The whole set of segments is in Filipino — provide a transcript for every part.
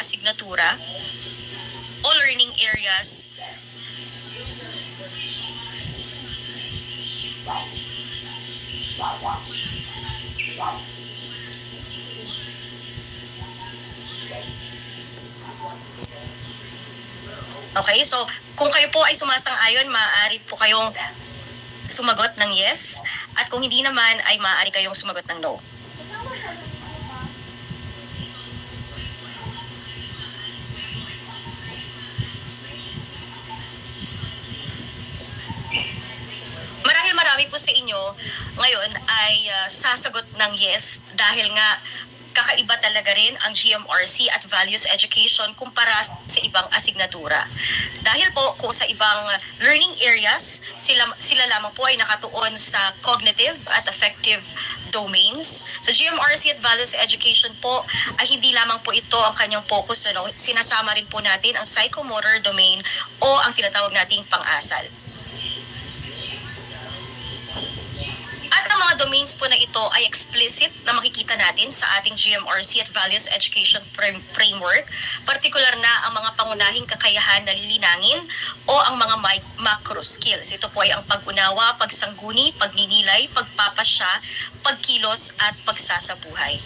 asignatura o learning areas Okay, so kung kayo po ay sumasang-ayon, maaari po kayong sumagot ng yes. At kung hindi naman, ay maaari kayong sumagot ng no. Po sa inyo ngayon ay ah, sasagot ng yes dahil nga kakaiba talaga rin ang GMRC at Values Education kumpara sa ibang asignatura. Dahil po kung sa ibang learning areas, sila, sila lamang po ay nakatuon sa cognitive at affective domains. Sa GMRC at Values Education po ay hindi lamang po ito ang kanyang focus. Ano? Sinasama rin po natin ang psychomotor domain o ang tinatawag nating pang-asal. Mga domains po na ito ay explicit na makikita natin sa ating GMRC at Values Education frame- Framework, partikular na ang mga pangunahing kakayahan na lilinangin o ang mga macro skills. Ito po ay ang pag-unawa, pagsangguni, pagninilay, pagpapasya, pagkilos at pagsasabuhay.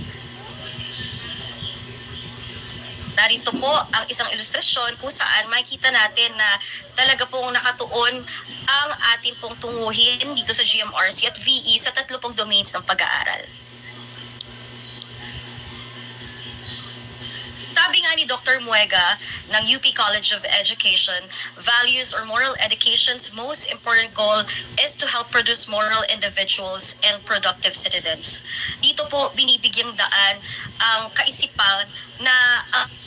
Narito po ang isang ilustrasyon kung saan makikita natin na talaga pong nakatuon ang ating pong tunguhin dito sa GMRC at VE sa tatlo pong domains ng pag-aaral. Dr. Muega ng UP College of Education, values or moral education's most important goal is to help produce moral individuals and productive citizens. Dito po binibigyang daan ang kaisipan na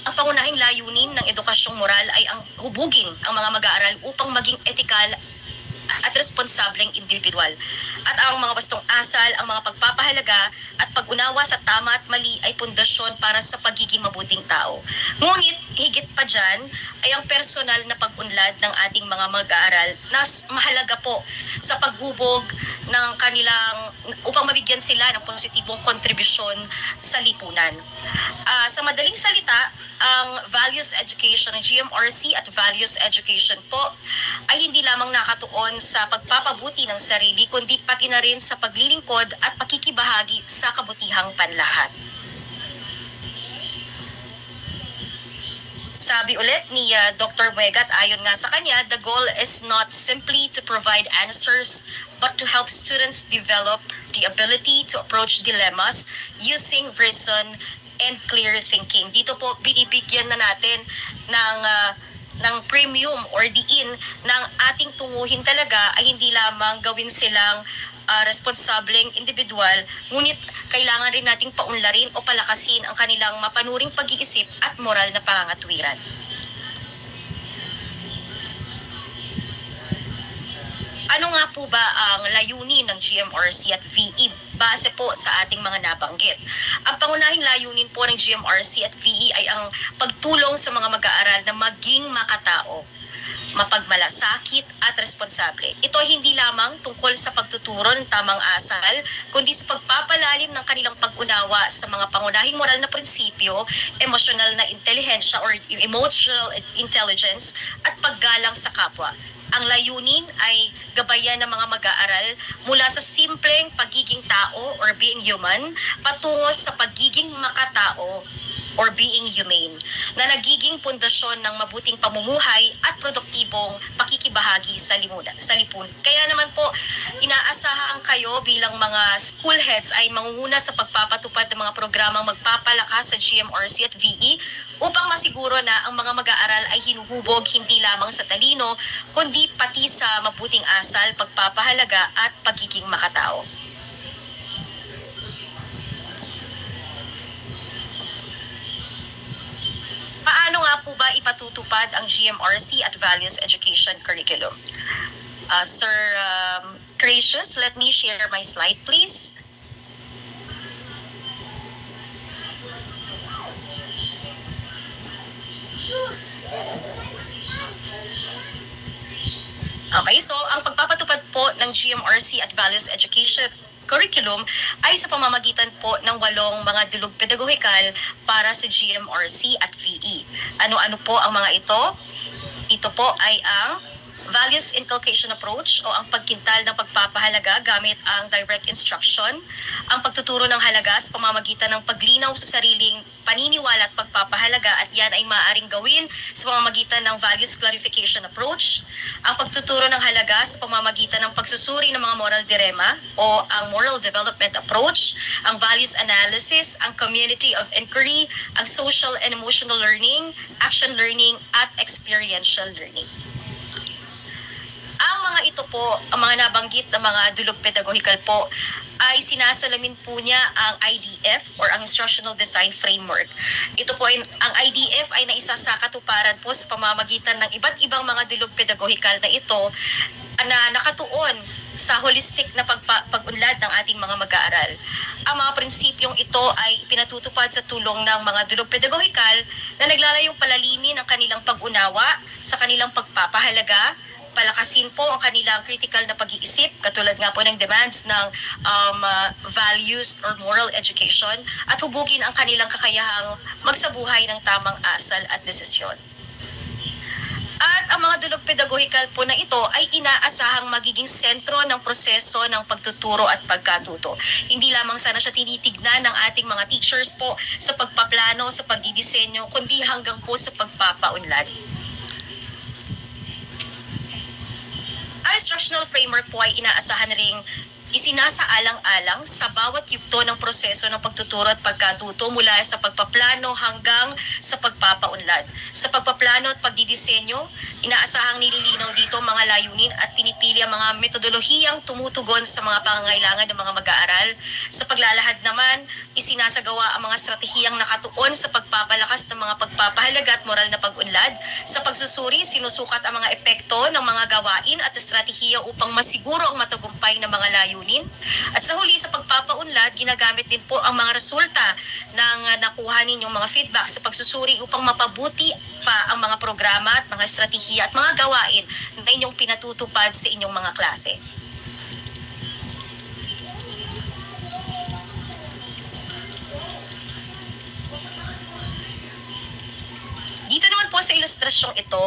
ang pangunahing layunin ng edukasyong moral ay ang hubugin ang mga mag-aaral upang maging etikal at responsableng individual. At ang mga bastong asal, ang mga pagpapahalaga at pag-unawa sa tama at mali ay pundasyon para sa pagiging mabuting tao. Ngunit higit pa dyan ay ang personal na pag-unlad ng ating mga mag-aaral na mahalaga po sa paghubog ng kanilang upang mabigyan sila ng positibong kontribusyon sa lipunan. Ah, sa madaling salita, ang values education ng GMRC at values education po ay hindi lamang nakatuon sa pagpapabuti ng sarili kundi pati na rin sa paglilingkod at pakikibahagi sa kabutihang panlahat. Sabi ulit ni uh, Dr. Muegat, ayon nga sa kanya, the goal is not simply to provide answers but to help students develop the ability to approach dilemmas using reason and clear thinking. Dito po binibigyan na natin ng uh, ng premium or diin ng ating tunguhin talaga ay hindi lamang gawin silang uh, responsableng individual, ngunit kailangan rin nating paunlarin o palakasin ang kanilang mapanuring pag-iisip at moral na pangangatwiran. Ano nga po ba ang layunin ng GMRC at VE base po sa ating mga nabanggit? Ang pangunahing layunin po ng GMRC at VE ay ang pagtulong sa mga mag-aaral na maging makatao, mapagmalasakit at responsable. Ito ay hindi lamang tungkol sa pagtuturo ng tamang asal, kundi sa pagpapalalim ng kanilang pag-unawa sa mga pangunahing moral na prinsipyo, emosyonal na intelihensya or emotional intelligence at paggalang sa kapwa. Ang layunin ay gabayan ng mga mag-aaral mula sa simpleng pagiging tao or being human patungo sa pagiging makatao or being humane na nagiging pundasyon ng mabuting pamumuhay at produktibong pakikibahagi sa limunan, sa lipun. Kaya naman po, inaasahan kayo bilang mga school heads ay mangunguna sa pagpapatupad ng mga programang magpapalakas sa GMRC at VE upang masiguro na ang mga mag-aaral ay hinuhubog hindi lamang sa talino, kundi pati sa mabuting asal, pagpapahalaga at pagiging makatao. Paano nga po ba ipatutupad ang GMRC at Values Education Curriculum? Uh, Sir um, Gracious, let me share my slide please. Okay, so ang pagpapatupad po ng GMRC at Values Education curriculum ay sa pamamagitan po ng walong mga dulog pedagogikal para sa GMRC at VE. Ano-ano po ang mga ito? Ito po ay ang values inculcation approach o ang pagkintal ng pagpapahalaga gamit ang direct instruction, ang pagtuturo ng halaga sa pamamagitan ng paglinaw sa sariling paniniwala at pagpapahalaga at yan ay maaaring gawin sa pamamagitan ng values clarification approach, ang pagtuturo ng halaga sa pamamagitan ng pagsusuri ng mga moral dilemma o ang moral development approach, ang values analysis, ang community of inquiry, ang social and emotional learning, action learning at experiential learning. Mga ito po, ang mga nabanggit na mga dulog pedagogikal po, ay sinasalamin po niya ang IDF or ang Instructional Design Framework. Ito po ay, ang IDF ay naisa sa katuparan po sa pamamagitan ng iba't ibang mga dulog pedagogikal na ito na nakatuon sa holistic na pagpa, pag-unlad ng ating mga mag-aaral. Ang mga prinsipyong ito ay pinatutupad sa tulong ng mga dulog pedagogikal na naglalayong palalimin ang kanilang pag-unawa sa kanilang pagpapahalaga, palakasin po ang kanilang critical na pag-iisip, katulad nga po ng demands ng um, uh, values or moral education, at hubugin ang kanilang kakayahang magsabuhay ng tamang asal at desisyon. At ang mga dulog pedagogikal po na ito ay inaasahang magiging sentro ng proseso ng pagtuturo at pagkatuto. Hindi lamang sana siya tinitignan ng ating mga teachers po sa pagpaplano, sa pagdidisenyo, kundi hanggang po sa pagpapaunlad. Instructional framework po ay inaasahan ring isinasaalang-alang sa bawat yugto ng proseso ng pagtuturo at pagkatuto mula sa pagpaplano hanggang sa pagpapaunlad. Sa pagpaplano at pagdidisenyo, inaasahang nililinaw dito mga layunin at pinipili ang mga metodolohiyang tumutugon sa mga pangangailangan ng mga mag-aaral. Sa paglalahad naman, isinasagawa ang mga estratehiyang nakatuon sa pagpapalakas ng mga pagpapahalaga at moral na pag-unlad. Sa pagsusuri, sinusukat ang mga epekto ng mga gawain at estratehiya upang masiguro ang matagumpay ng mga layunin. At sa huli, sa pagpapaunlad, ginagamit din po ang mga resulta ng uh, nakuha ninyong mga feedback sa pagsusuri upang mapabuti pa ang mga programa at mga estratehiya at mga gawain na inyong pinatutupad sa inyong mga klase. Po sa ilustrasyong ito,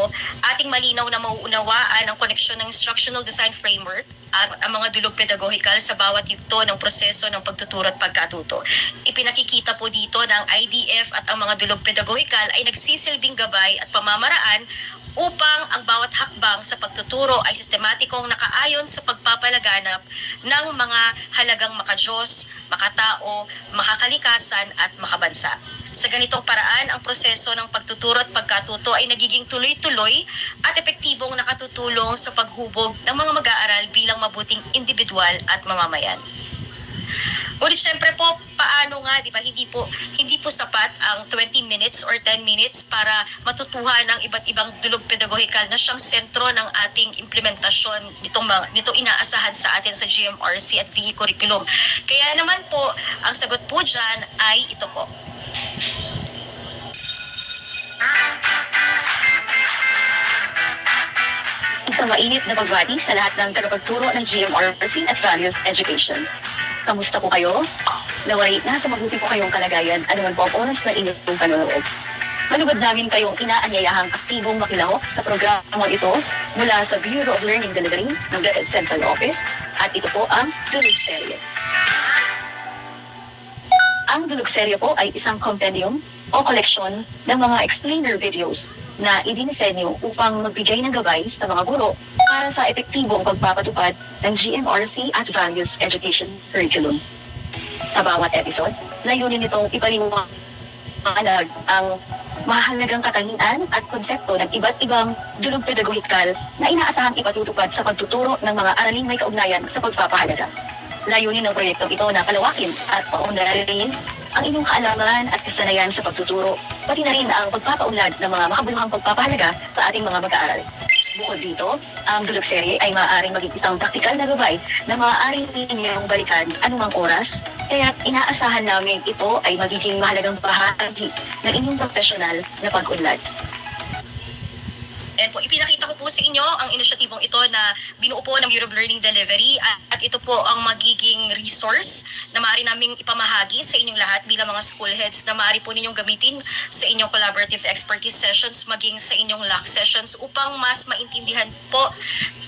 ating malinaw na mauunawaan ang koneksyon ng instructional design framework at ang mga dulog pedagogikal sa bawat yugto ng proseso ng pagtuturo at pagkatuto. Ipinakikita po dito na IDF at ang mga dulog pedagogikal ay nagsisilbing gabay at pamamaraan upang ang bawat hakbang sa pagtuturo ay sistematikong nakaayon sa pagpapalaganap ng mga halagang makajos, makatao, makakalikasan at makabansa. Sa ganitong paraan, ang proseso ng pagtuturo at pagkatuto ay nagiging tuloy-tuloy at epektibong nakatutulong sa paghubog ng mga mag-aaral bilang mabuting individual at mamamayan. Ngunit syempre po, paano nga, di ba, hindi po, hindi po sapat ang 20 minutes or 10 minutes para matutuhan ng iba't ibang dulog pedagogikal na siyang sentro ng ating implementasyon nitong, nito inaasahan sa atin sa GMRC at VE curriculum. Kaya naman po, ang sagot po dyan ay ito po. Isang mainit na pagbati sa lahat ng tagapagturo ng GMRC at Values Education. Kamusta po kayo? Naway, nasa mabuti po kayong kalagayan anuman po ang oras na inyong panonood. Manugod namin kayong inaanyayahang aktibong makilahok sa programa ito mula sa Bureau of Learning Delivery ng DepEd Central Office at ito po ang Dulog Serye. Ang Dulog Serye po ay isang compendium o koleksyon ng mga explainer videos na idinisenyo upang magbigay ng gabay sa mga guro para sa epektibong pagpapatupad ng GMRC at Values Education Curriculum. Sa bawat episode, layunin nitong ipaliwanag ang mahalagang katangian at konsepto ng iba't ibang dulog pedagogikal na inaasahang ipatutupad sa pagtuturo ng mga araling may kaugnayan sa pagpapahalaga. Layunin ng proyektong ito na kalawakin at paunlarin ang inyong kaalaman at kasanayan sa pagtuturo, pati na rin ang pagpapaunlad ng mga makabuluhang pagpapahalaga sa ating mga mag-aaral. Bukod dito, ang dulog serye ay maaaring maging isang taktikal na gabay na maaaring ninyong balikan anumang oras, kaya inaasahan namin ito ay magiging mahalagang bahagi ng inyong profesional na pag-unlad. Ayan po, ipinakita ko po sa inyo ang inisyatibong ito na binuo po ng Bureau of Learning Delivery. At, at ito po ang magiging resource na maaari naming ipamahagi sa inyong lahat bilang mga school heads na maaari po ninyong gamitin sa inyong collaborative expertise sessions maging sa inyong LAC sessions upang mas maintindihan po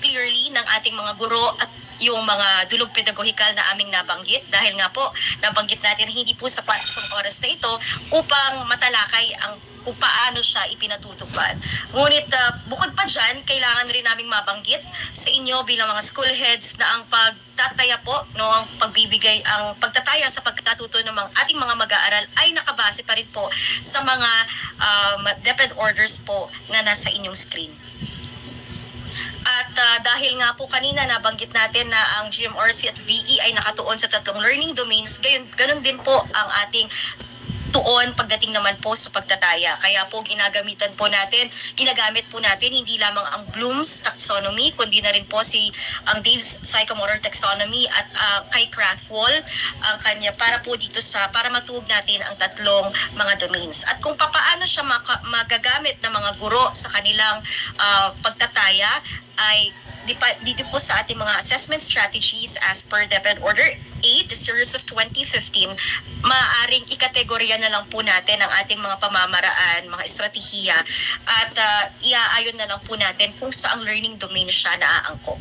clearly ng ating mga guro at yung mga dulog pedagogikal na aming nabanggit dahil nga po nabanggit natin na hindi po yung oras na ito upang matalakay ang kung paano siya ipinatutupad. Ngunit ah, bukod pa dyan, kailangan rin naming mabanggit sa inyo bilang mga school heads na ang pagtataya po, no, ang pagbibigay, ang pagtataya sa pagkatuto ng mga ating mga mag-aaral ay nakabase pa rin po sa mga um, DepEd orders po na nasa inyong screen. At ah, dahil nga po kanina nabanggit natin na ang GMRC at VE ay nakatuon sa tatlong learning domains, gayon, ganun din po ang ating tuon pagdating naman po sa pagtataya. Kaya po ginagamitan po natin, ginagamit po natin hindi lamang ang Bloom's taxonomy, kundi na rin po si ang Dave's psychomotor taxonomy at ah, kay Krathwohl ang kanya para po dito sa para matuog natin ang tatlong mga domains. At kung papaano siya magagamit ng mga guro sa kanilang ah, pagtataya ay dito po sa ating mga assessment strategies as per DepEd Order 8, the series of 2015, maaaring ikategorya na lang po natin ang ating mga pamamaraan, mga estratehiya, at ah, iaayon na lang po natin kung saang learning domain siya naaangkop.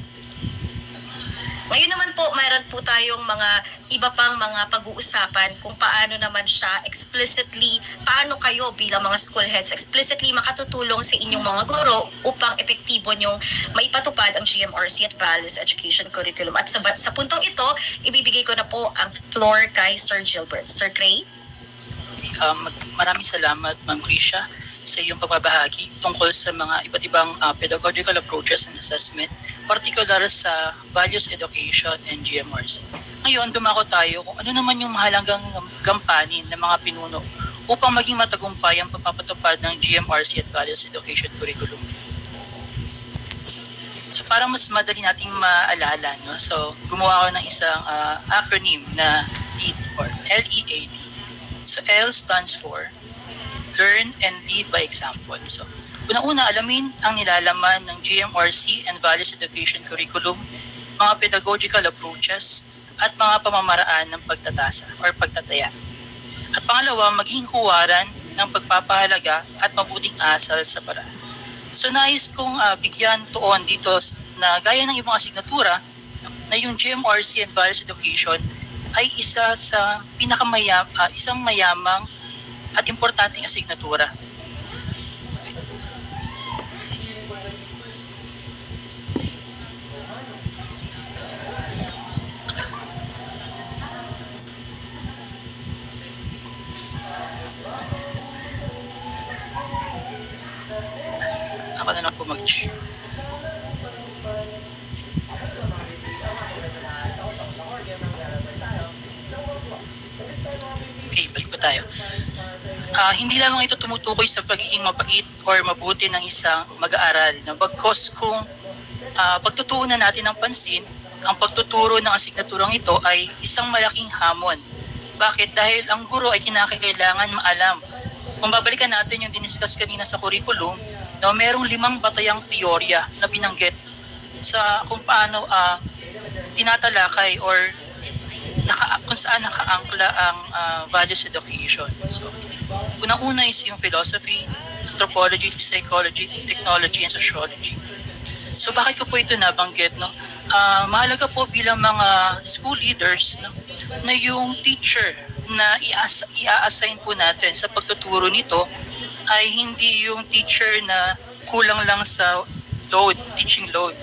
Ngayon naman po, mayroon po tayong mga iba pang mga pag-uusapan kung paano naman siya explicitly, paano kayo bilang mga school heads explicitly makatutulong sa inyong mga guro upang epektibo nyong maipatupad ang GMRC at Values Education Curriculum. At sa, sa puntong ito, ibibigay ko na po ang floor kay Sir Gilbert. Sir Gray? Um, maraming salamat, Ma'am Krisha, sa iyong pagbabahagi tungkol sa mga iba't ibang uh, pedagogical approaches and assessment, particular sa values education and GMRC. Ngayon, dumako tayo kung ano naman yung mahalagang gampanin ng mga pinuno upang maging matagumpay ang pagpapatupad ng GMRC at values education curriculum. So para mas madali nating maalala, no? so gumawa ako ng isang uh, acronym na LEAD or L-E-A-D. So L stands for Learn and Lead by Example. So una-una alamin ang nilalaman ng GMRC and Values Education Curriculum, mga pedagogical approaches, at mga pamamaraan ng pagtatasa or pagtataya. At pangalawa, maging huwaran ng pagpapahalaga at mabuting asal sa paraan. So nais kong ah, bigyan tuon dito na gaya ng ibang asignatura na yung GMRC and Values Education ay isa sa pinakamayam, ah, isang mayamang at importanteng asignatura. Okay, balik po tayo. Ah, hindi lamang ito tumutukoy sa pagiging mabait or mabuti ng isang mag-aaral na bagkos kung ah, pagtutuunan natin ng pansin, ang pagtuturo ng asignaturang ito ay isang malaking hamon. Bakit? Dahil ang guro ay kinakailangan maalam. Kung babalikan natin yung diniscuss kanina sa curriculum, na merong limang batayang teorya na binanggit sa kung paano ah, tinatalakay or naka, kung saan nakaangkla ang ah, values education. So, unang-una is yung philosophy, anthropology, psychology, technology, and sociology. So, bakit ko po ito nabanggit? No? Ah, mahalaga po bilang mga school leaders no, na yung teacher na i-as- i-assign po natin sa pagtuturo nito ay hindi yung teacher na kulang lang sa load, teaching load.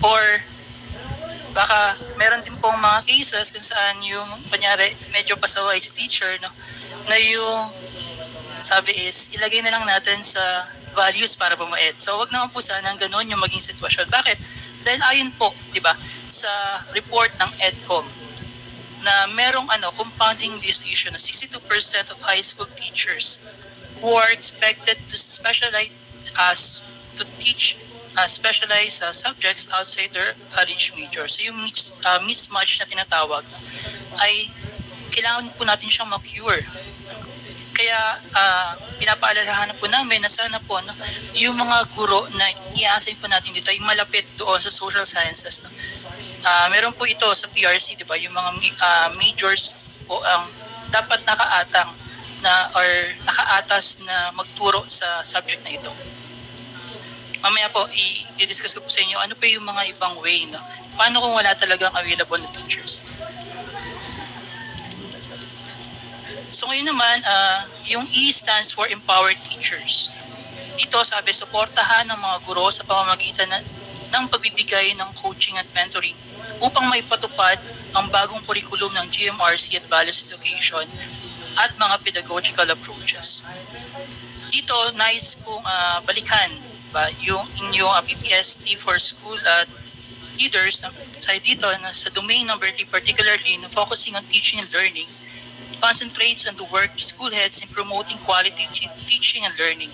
Or baka meron din pong mga cases kung saan yung panyari medyo pasaway si teacher no na yung sabi is ilagay na lang natin sa values para bumait. So wag naman po sana ganun yung maging sitwasyon. Bakit? Dahil ayon po, 'di ba, sa report ng EDCOM na merong ano compounding this issue na 62% of high school teachers who are expected to specialize as to teach uh, specialized uh, subjects outside their college major. So yung mis- uh, mismatch na tinatawag ay kailangan po natin siyang ma-cure. Kaya ah, pinapaalalahanan po namin na sana po no, yung mga guro na i-assign po natin dito ay malapit doon sa social sciences. No? Ah, meron po ito sa PRC, di ba? Yung mga ah, majors po ang dapat nakaatang na or nakaatas na magturo sa subject na ito. Mamaya po, i-discuss ko po sa inyo ano pa yung mga ibang way, no? Paano kung wala talagang available na teachers? So ngayon naman, ah, yung E stands for Empowered Teachers. Dito sabi, suportahan ng mga guro sa pamamagitan na, ng pagbibigay ng coaching at mentoring upang maipatupad ang bagong curriculum ng GMRC at Values Education at mga pedagogical approaches. Dito, nice kong ah, balikan ba, yung inyong uh, PPST for school at leaders na sa dito na sa domain number 3 particularly na focusing on teaching and learning concentrates on the work school heads in promoting quality te- teaching and learning.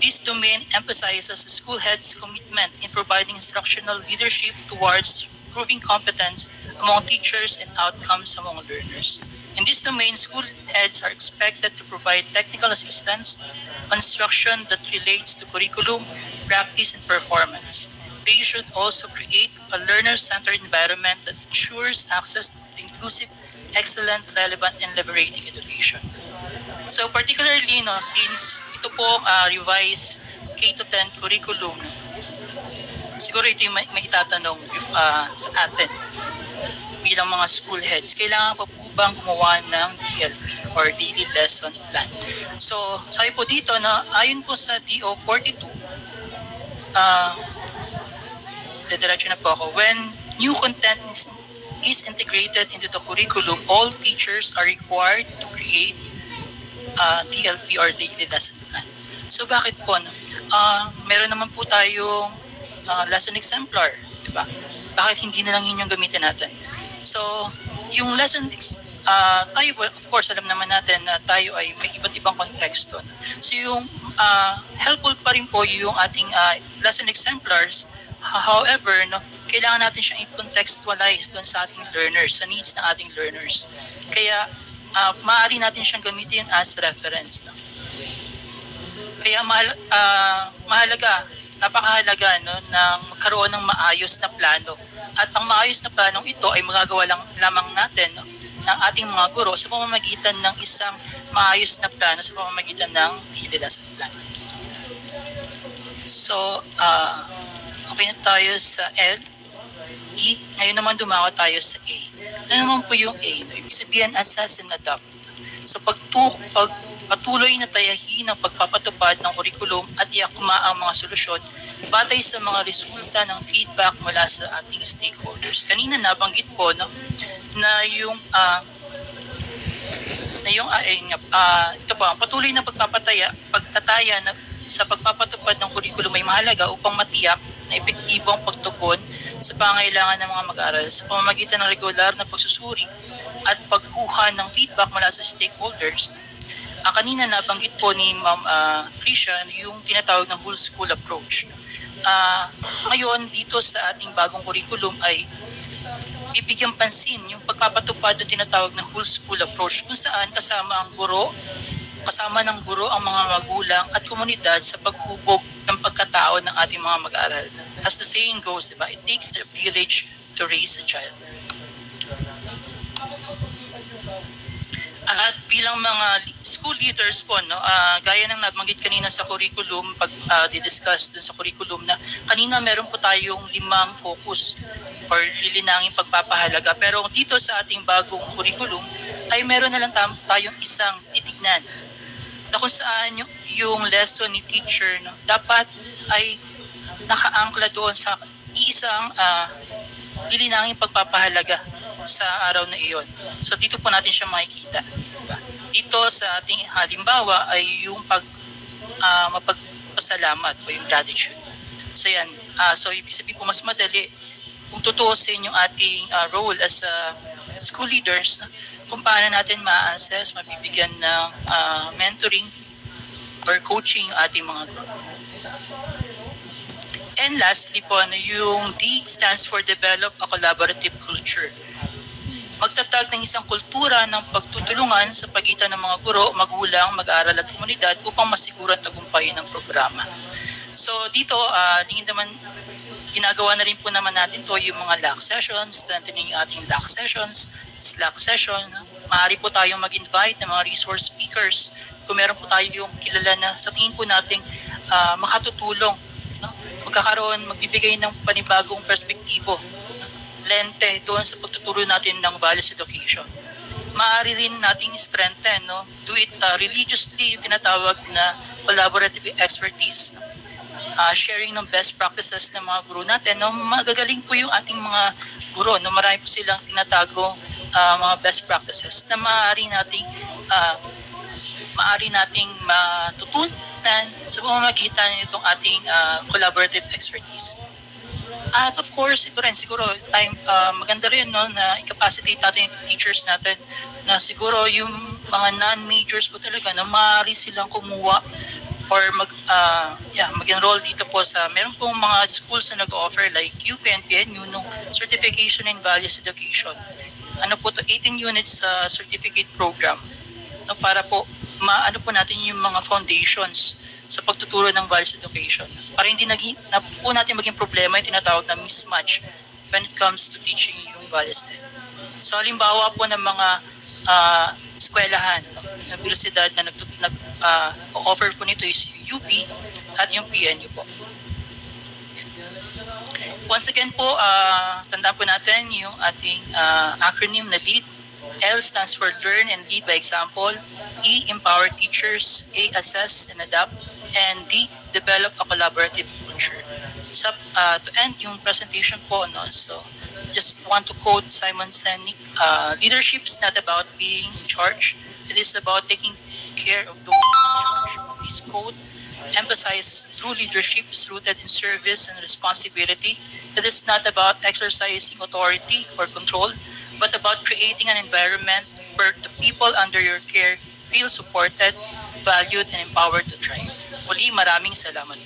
This domain emphasizes the school heads' commitment in providing instructional leadership towards improving competence among teachers and outcomes among learners. In this domain, school heads are expected to provide technical assistance on instruction that relates to curriculum, practice, and performance. They should also create a learner-centered environment that ensures access to inclusive, excellent, relevant, and liberating education. So particularly, no, since ito po uh, revised K-10 curriculum, siguro ito yung may, may itatanong uh, sa atin bilang mga school heads, kailangan pa po bang gumawa ng DLP or Daily Lesson Plan? So, sabi po dito na ayon po sa DO 42, ah, didiretso na po ako, when new content is, is integrated into the curriculum, all teachers are required to create uh, DLP or Daily Lesson Plan. So, bakit po? No? Ah, meron naman po tayong ah, lesson exemplar, di ba? Bakit hindi na lang yun yung gamitin natin? So, yung lesson, ah, tayo of course, alam naman natin na tayo ay may iba't ibang konteksto. So, yung ah, helpful pa rin po yung ating ah, lesson exemplars. However, no, kailangan natin siyang i-contextualize doon sa ating learners, sa needs ng ating learners. Kaya, ah, maaari natin siyang gamitin as reference. No? Kaya mahal, ah, mahalaga, napakahalaga no, ng magkaroon ng maayos na plano. At ang maayos na planong ito ay magagawa lang lamang natin no, ng ating mga guro sa pamamagitan ng isang maayos na plano sa pamamagitan ng lesson plan. So, ah, okay na tayo sa L. E, ngayon naman dumako tayo sa A. Ano naman po yung A? No? Ibig sabihin, assess and adopt. So pagtu pag patuloy na tayahin ang pagpapatupad ng kurikulum at iakma ang mga solusyon batay sa mga resulta ng feedback mula sa ating stakeholders. Kanina nabanggit po no, na yung ah, na yung nga, ah, ito po, ang patuloy na pagpapataya, pagtataya na, sa pagpapatupad ng kurikulum ay mahalaga upang matiyak na epektibo ang pagtugon sa pangailangan ng mga mag-aaral sa pamamagitan ng regular na pagsusuri at pagkuha ng feedback mula sa stakeholders. Ang kanina nabanggit po ni Ma'am uh, Christian yung tinatawag ng whole school approach. Ah, ngayon, dito sa ating bagong curriculum ay bibigyan pansin yung pagpapatupad ng tinatawag ng whole school approach kung saan kasama ang guro, kasama ng guro ang mga magulang at komunidad sa paghubog ng pagkatao ng ating mga mag-aaral. As the saying goes, diba, it takes a village to raise a child. At bilang mga school leaders po, no, ah, gaya ng nabanggit kanina sa curriculum, pag ah, didiscuss dun sa curriculum na kanina meron po tayong limang focus or lilinangin pagpapahalaga. Pero dito sa ating bagong curriculum ay meron na lang tayong isang titignan na kung saan yung, yung lesson ni teacher no, dapat ay nakaangkla doon sa isang ah, lilinangin pagpapahalaga sa araw na iyon. So dito po natin siya makikita. Diba? Dito sa ating halimbawa ay yung pag ah, mapagpasalamat o yung gratitude. So yan. Ah, so ibig sabihin po mas madali kung tutuusin yung ating ah, role as a school leaders kung paano natin ma-assess, mabibigyan ng ah, mentoring or coaching ating mga group. And lastly po, ano, yung D stands for Develop a Collaborative Culture. Magtatag ng isang kultura ng pagtutulungan sa pagitan ng mga guro, magulang, mag-aaral at komunidad upang masiguran tagumpay ng programa. So dito, uh, tingin naman, ginagawa na rin po naman natin to yung mga LAC sessions, strengthening ating LAC sessions, Slack session. Maaari po tayong mag-invite ng mga resource speakers kung meron po tayo yung kilala na sa tingin po nating ah, makatutulong. No? Magkakaroon, magbibigay ng panibagong perspektibo, lente doon sa pagtuturo natin ng values education. Maaari rin nating strengthen, no? do it ah, religiously, yung tinatawag na collaborative expertise. No? Ah, sharing ng best practices ng mga guro natin. No? Magagaling po yung ating mga guro. No? Marami po silang tinatagong ah, mga best practices na maaari nating ah, maaari nating matutunan sa pamamagitan nitong ating ah, collaborative expertise. At of course, ito rin siguro time ah, maganda rin no na i-capacitate natin yung teachers natin na siguro yung mga non-majors po talaga na maaari silang kumuha or mag ah, yeah, mag-enroll dito po sa meron pong mga schools na nag-offer like UP and PNU no certification in values education. Ano po to 18 units sa certificate program no, para po maano po natin yung mga foundations sa pagtuturo ng values education. Para hindi naging, na po natin maging problema yung tinatawag na mismatch when it comes to teaching yung values ed. So halimbawa po ng mga ah, eskwelahan, na universidad na nagtut- nag, offer po nito is UP at yung PNU po. Once again po, ah, tandaan po natin yung ating ah, acronym na LEAD. L stands for Learn and Lead by Example. E, Empower Teachers. A, Assess and Adapt. And D, Develop a Collaborative Culture. So, ah, to end yung presentation po, no, so just want to quote Simon Sinek, uh, leadership is not about being in charge. It is about taking care of those in charge. This quote emphasizes true leadership is rooted in service and responsibility. It is not about exercising authority or control, but about creating an environment where the people under your care feel supported, valued, and empowered to thrive. Muli, maraming salamat.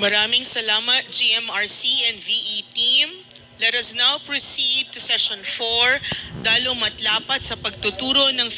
Maraming salamat GMRC and VE team. Let us now proceed to session 4, Dalo Matlapat sa pagtuturo ng